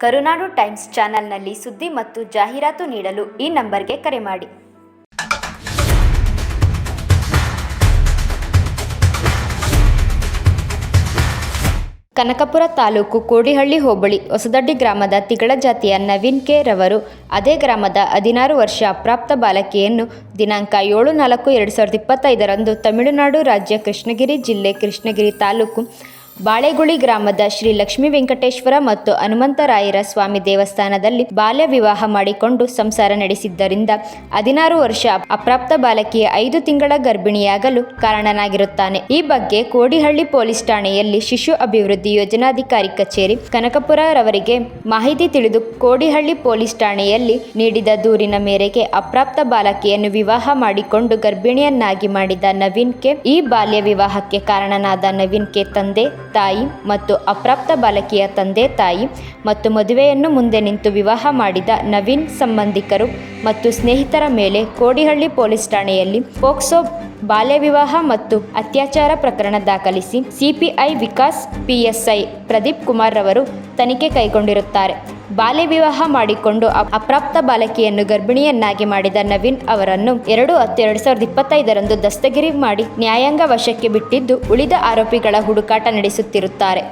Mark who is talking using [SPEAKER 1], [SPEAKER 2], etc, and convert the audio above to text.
[SPEAKER 1] ಕರುನಾಡು times ಚಾನೆಲ್ನಲ್ಲಿ ಸುದ್ದಿ ಮತ್ತು ಜಾಹೀರಾತು ನೀಡಲು ಈ ನಂಬರ್ಗೆ ಕರೆ ಮಾಡಿ. ಕನಕಪುರ ತಾಲೂಕು ಕೋಡಿಹಳ್ಳಿ ಹೋಬಳಿ ಹೊಸದಡ್ಡಿ ಗ್ರಾಮದ ತಿಗಳ ಜಾತಿಯ ನವೀನ್ ಕೆ ರವರು ಅದೇ ಗ್ರಾಮದ ಹದಿನಾರು ವರ್ಷ ಅಪ್ರಾಪ್ತ ಬಾಲಕಿಯನ್ನು ದಿನಾಂಕ ಏಳು ನಾಲ್ಕು ಎರಡು ಸಾವಿರದ ಇಪ್ಪತ್ತೈದರಂದು ತಮಿಳುನಾಡು ರಾಜ್ಯ ಕೃಷ್ಣಗಿರಿ ಜಿಲ್ಲೆ ಕೃಷ್ಣಗಿರಿ ತಾಲೂಕು ಬಾಳೆಗುಳಿ ಗ್ರಾಮದ ಶ್ರೀ ಲಕ್ಷ್ಮೀ ವೆಂಕಟೇಶ್ವರ ಮತ್ತು ಹನುಮಂತರಾಯರ ಸ್ವಾಮಿ ದೇವಸ್ಥಾನದಲ್ಲಿ ಬಾಲ್ಯ ವಿವಾಹ ಮಾಡಿಕೊಂಡು ಸಂಸಾರ ನಡೆಸಿದ್ದರಿಂದ ಹದಿನಾರು ವರ್ಷ ಅಪ್ರಾಪ್ತ ಬಾಲಕಿಯ ಐದು ತಿಂಗಳ ಗರ್ಭಿಣಿಯಾಗಲು ಕಾರಣನಾಗಿರುತ್ತಾನೆ. ಈ ಬಗ್ಗೆ ಕೋಡಿಹಳ್ಳಿ ಪೊಲೀಸ್ ಠಾಣೆಯಲ್ಲಿ ಶಿಶು ಅಭಿವೃದ್ಧಿ ಯೋಜನಾಧಿಕಾರಿ ಕಚೇರಿ ಕನಕಪುರ ರವರಿಗೆ ಮಾಹಿತಿ ತಿಳಿದು ಕೋಡಿಹಳ್ಳಿ ಪೊಲೀಸ್ ಠಾಣೆಯಲ್ಲಿ ನೀಡಿದ ದೂರಿನ ಮೇರೆಗೆ ಅಪ್ರಾಪ್ತ ಬಾಲಕಿಯನ್ನು ವಿವಾಹ ಮಾಡಿಕೊಂಡು ಗರ್ಭಿಣಿಯನ್ನಾಗಿ ಮಾಡಿದ ನವೀನ್ ಕೆ ಈ ಬಾಲ್ಯ ವಿವಾಹಕ್ಕೆ ಕಾರಣನಾದ ನವೀನ್ ಕೆ ತಂದೆ ತಾಯಿ ಮತ್ತು ಅಪ್ರಾಪ್ತ ಬಾಲಕಿಯ ತಂದೆ ತಾಯಿ ಮತ್ತು ಮದುವೆಯನ್ನು ಮುಂದೆ ನಿಂತು ವಿವಾಹ ಮಾಡಿದ ನವೀನ್ ಸಂಬಂಧಿಕರು ಮತ್ತು ಸ್ನೇಹಿತರ ಮೇಲೆ ಕೋಡಿಹಳ್ಳಿ ಪೊಲೀಸ್ ಠಾಣೆಯಲ್ಲಿ ಪೋಕ್ಸೋ ಬಾಲ್ಯ ವಿವಾಹ ಮತ್ತು ಅತ್ಯಾಚಾರ ಪ್ರಕರಣ ದಾಖಲಿಸಿ ಸಿಪಿಐ ವಿಕಾಸ್ ಪಿಎಸ್ಐ ಪ್ರದೀಪ್ ಕುಮಾರ್ ಅವರು ತನಿಖೆ ಕೈಗೊಂಡಿರುತ್ತಾರೆ. ಬಾಲ್ಯ ವಿವಾಹ ಮಾಡಿಕೊಂಡು ಅಪ್ರಾಪ್ತ ಬಾಲಕಿಯನ್ನು ಗರ್ಭಿಣಿಯನ್ನಾಗಿ ಮಾಡಿದ ನವೀನ್ ಅವರನ್ನು ಎರಡು ಹತ್ತು ಎರಡು ಸಾವಿರದ ಇಪ್ಪತ್ತೈದರಂದು ದಸ್ತಗಿರಿ ಮಾಡಿ ನ್ಯಾಯಾಂಗ ವಶಕ್ಕೆ ಬಿಟ್ಟಿದ್ದು ಉಳಿದ ಆರೋಪಿಗಳ ಹುಡುಕಾಟ ನಡೆಸುತ್ತಿರುತ್ತಾರೆ.